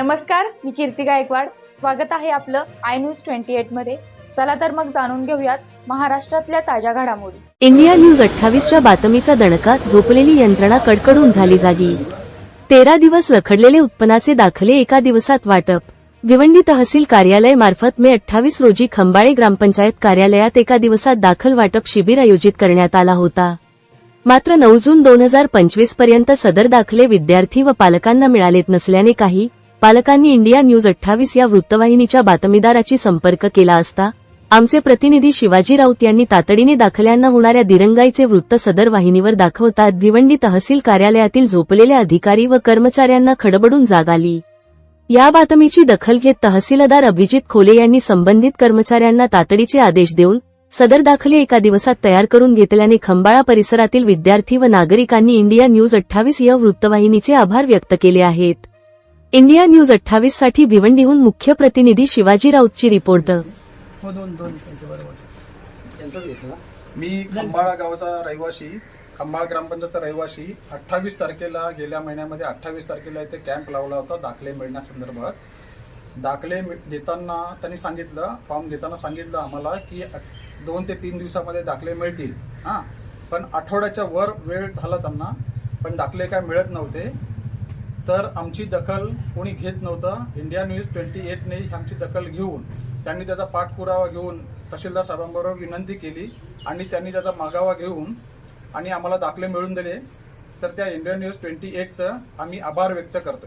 नमस्कार मी कीर्ती गायकवाड. स्वागत आहे आपलं आय न्यूज ट्वेंटी एटमध्ये. चला तर मग जाणून घेऊयात महाराष्ट्रातल्या ताज्या घडामोडी. इंडिया न्यूज अठ्ठावीसच्या बातमीचा दणका झोपलेली यंत्रणा कडकडून झाली जागी. तेरा दिवस रखडलेले उत्पन्नाचे दाखले एका दिवसात वाटप. भिवंडी तहसील कार्यालय मार्फत मे अठ्ठावीस रोजी खंबाळे ग्रामपंचायत कार्यालयात एका दिवसात दाखल वाटप शिबिर आयोजित करण्यात आला होता. मात्र नऊ जून दोन हजार पंचवीसपर्यंत सदर दाखले विद्यार्थी व पालकांना मिळालेत नसल्याने काही पालकांनी इंडिया न्यूज अठ्ठावीस या वृत्तवाहिनीच्या बातमीदाराची संपर्क केला असता आमचे प्रतिनिधी शिवाजी राऊत यांनी तातडीने दाखल्यांना होणाऱ्या दिरंगाईचे वृत्त सदर वाहिनीवर दाखवतात भिवंडी तहसील कार्यालयातील झोपलेल्या अधिकारी व कर्मचाऱ्यांना खडबडून जाग आली. या बातमीची दखल घेत तहसीलदार अभिजित खोले यांनी संबंधित कर्मचाऱ्यांना तातडीचे आदेश देऊन सदर दाखले एका दिवसात तयार करून घेतल्याने खंबाळा परिसरातील विद्यार्थी व नागरिकांनी इंडिया न्यूज अठ्ठावीस या वृत्तवाहिनीचे आभार व्यक्त केले आहेत. इंडिया न्यूज अठ्ठावीससाठी भिवंडीहून मुख्य प्रतिनिधी शिवाजी राऊतची रिपोर्ट. हो दोन दोन मी खंबाळा गावाचा रहिवासी खंबाळ ग्रामपंचायतचा रहिवासी अठ्ठावीस तारखेला गेल्या महिन्यामध्ये अठ्ठावीस तारखेला इथे कॅम्प लावला होता दाखले मिळण्यासंदर्भात दाखले मिळ- देताना त्यांनी सांगितलं फॉर्म देताना सांगितलं आम्हाला की दोन ते तीन दिवसामध्ये दाखले मिळतील. हां. पण आठवड्याच्या वर वेळ झाला त्यांना पण दाखले काय मिळत नव्हते. तर आमची दखल कोणी घेत नव्हतं. इंडिया न्यूज ट्वेंटी एटने आमची दखल घेऊन त्यांनी त्याचा पाठपुरावा घेऊन तहसीलदार साहेबांबरोबर विनंती केली आणि त्यांनी त्याचा मागावा घेऊन आणि आम्हाला दाखले मिळून दिले. तर त्या इंडिया न्यूज ट्वेंटी एटचं आम्ही आभार व्यक्त करतो